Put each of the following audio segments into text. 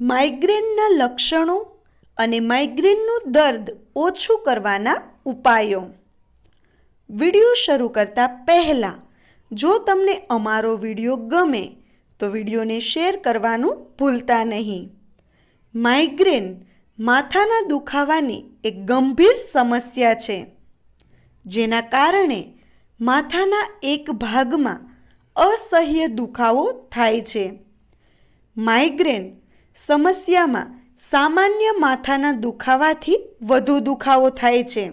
માઇગ્રેનના લક્ષણો અને માઇગ્રેનનું દર્દ ઓછું કરવાના ઉપાયો. વિડિયો શરૂ કરતા પહેલાં, જો તમને અમારો વિડિયો ગમે, તો વિડીયોને શેર કરવાનું ભૂલતા નહીં. માઇગ્રેન માથાના દુખાવાની એક ગંભીર સમસ્યા છે, જેના કારણે માથાના એક ભાગમાં અસહ્ય દુખાવો થાય છે. માઇગ્રેન સમસ્યામાં સામાન્ય માથાના દુખાવાથી વધુ દુખાવો થાય છે.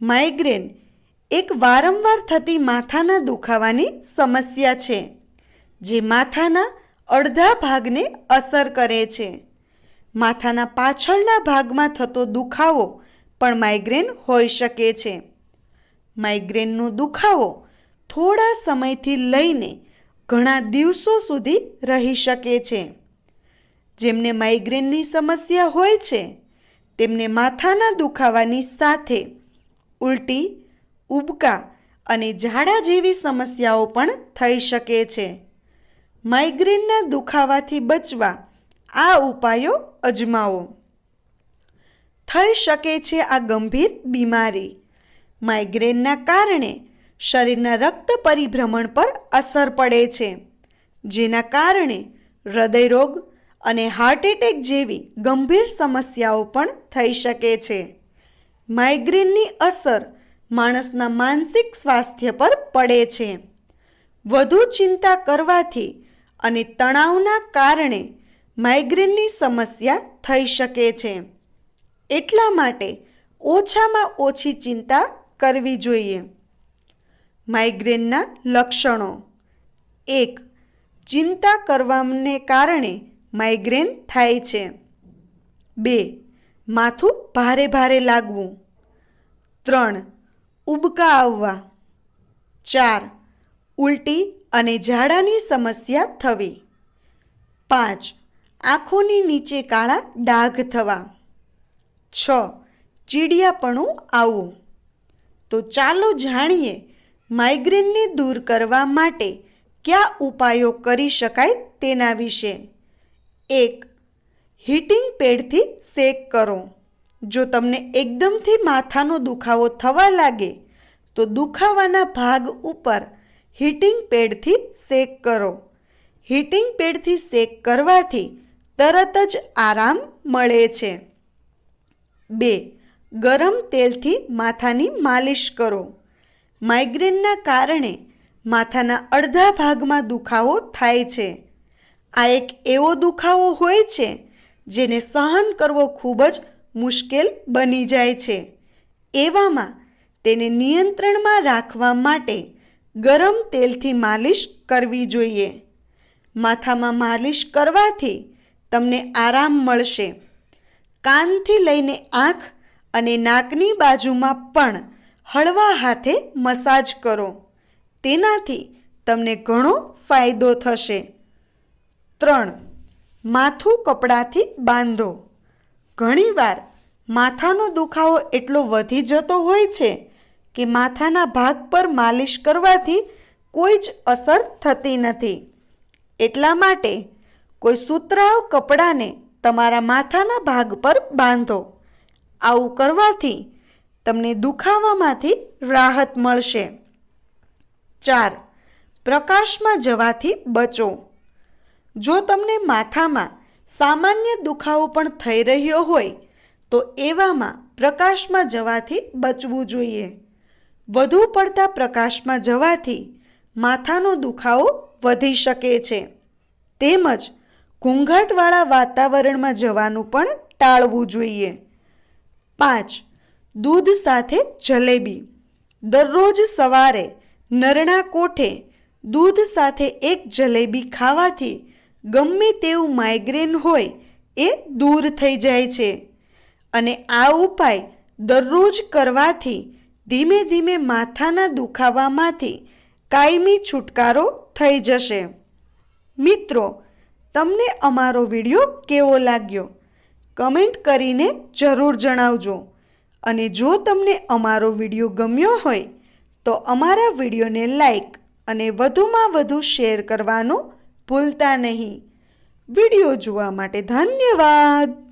માઇગ્રેન એક વારંવાર થતી માથાના દુખાવાની સમસ્યા છે, જે માથાના અડધા ભાગને અસર કરે છે. માથાના પાછળના ભાગમાં થતો દુખાવો પણ માઇગ્રેન હોઈ શકે છે. માઇગ્રેનનો દુખાવો થોડા સમયથી લઈને ઘણા દિવસો સુધી રહી શકે છે. જેમને માઇગ્રેનની સમસ્યા હોય છે, તેમને માથાના દુખાવાની સાથે ઉલટી, ઉબકા અને ઝાડા જેવી સમસ્યાઓ પણ થઈ શકે છે. માઇગ્રેનના દુખાવાથી બચવા આ ઉપાયો અજમાવો. થઈ શકે છે આ ગંભીર બીમારી. માઇગ્રેનના કારણે શરીરના રક્ત પરિભ્રમણ પર અસર પડે છે, જેના કારણે હૃદયરોગ અને હાર્ટ એટેક જેવી ગંભીર સમસ્યાઓ પણ થઈ શકે છે. માઇગ્રેનની અસર માણસના માનસિક સ્વાસ્થ્ય પર પડે છે. વધુ ચિંતા કરવાથી અને તણાવના કારણે માઇગ્રેનની સમસ્યા થઈ શકે છે. એટલા માટે ઓછામાં ઓછી ચિંતા કરવી જોઈએ. માઇગ્રેનના લક્ષણો. એક, ચિંતા કરવાને કારણે માઇગ્રેન થાય છે. બે, માથું ભારે ભારે લાગવું. ત્રણ, ઉબકા આવવા. ચાર, ઉલટી અને ઝાડાની સમસ્યા થવી. પાંચ, આંખોની નીચે કાળા ડાઘ થવા. છ, ચીડિયાપણું આવવું. તો ચાલો જાણીએ માઇગ્રેનને દૂર કરવા માટે કયા ઉપાયો કરી શકાય તેના વિશે. એક, હીટિંગ પેડથી શેક કરો. જો તમને એકદમથી માથાનો દુખાવો થવા લાગે, તો દુખાવાના ભાગ ઉપર હીટિંગ પેડથી શેક કરો. હીટિંગ પેડથી શેક કરવાથી તરત જ આરામ મળે છે. બે, ગરમ તેલથી માથાની માલિશ કરો. માઇગ્રેનના કારણે માથાના અડધા ભાગમાં દુખાવો થાય છે. આ એક એવો દુખાવો હોય છે, જેને સહન કરવો ખૂબ જ મુશ્કેલ બની જાય છે. એવામાં તેને નિયંત્રણમાં રાખવા માટે ગરમ તેલથી માલિશ કરવી જોઈએ. માથામાં માલિશ કરવાથી તમને આરામ મળશે. કાનથી લઈને આંખ અને નાકની બાજુમાં પણ હળવા હાથે મસાજ કરો. તેનાથી તમને ઘણો ફાયદો થશે. ત્રણ. માથું કપડાથી બાંધો. ઘણીવાર માથાનો દુખાવો એટલો વધી જતો હોય છે કે માથાના ભાગ પર માલિશ કરવાથી કોઈ જ અસર થતી નથી. એટલા માટે કોઈ સુતરાવ કપડાને તમારા માથાના ભાગ પર બાંધો. આવું કરવાથી તમને દુખાવામાંથી રાહત મળશે. ચાર. પ્રકાશમાં જવાથી બચો. જો તમને માથામાં સામાન્ય દુખાવો પણ થઈ રહ્યો હોય, તો એવામાં પ્રકાશમાં જવાથી બચવું જોઈએ. વધુ પડતા પ્રકાશમાં જવાથી માથાનો દુખાવો વધી શકે છે. તેમજ ઘૂંઘાટવાળા વાતાવરણમાં જવાનું પણ ટાળવું જોઈએ. પાંચ, દૂધ સાથે જલેબી. દરરોજ સવારે નરણા કોઠે દૂધ સાથે એક જલેબી ખાવાથી ગમે તેવું માઇગ્રેન હોય એ દૂર થઈ જાય છે. અને આ ઉપાય દરરોજ કરવાથી ધીમે ધીમે માથાના દુખાવામાંથી કાયમી છુટકારો થઈ જશે. મિત્રો, તમને અમારો વીડિયો કેવો લાગ્યો? કમેન્ટ કરીને જરૂર જણાવજો. અને જો તમને અમારો વીડિયો ગમ્યો હોય, તો અમારા વિડીયોને લાઈક અને વધુમાં વધુ શેર કરવાનું ભૂલતા નહીં. વીડિયો જોવા માટે ધન્યવાદ.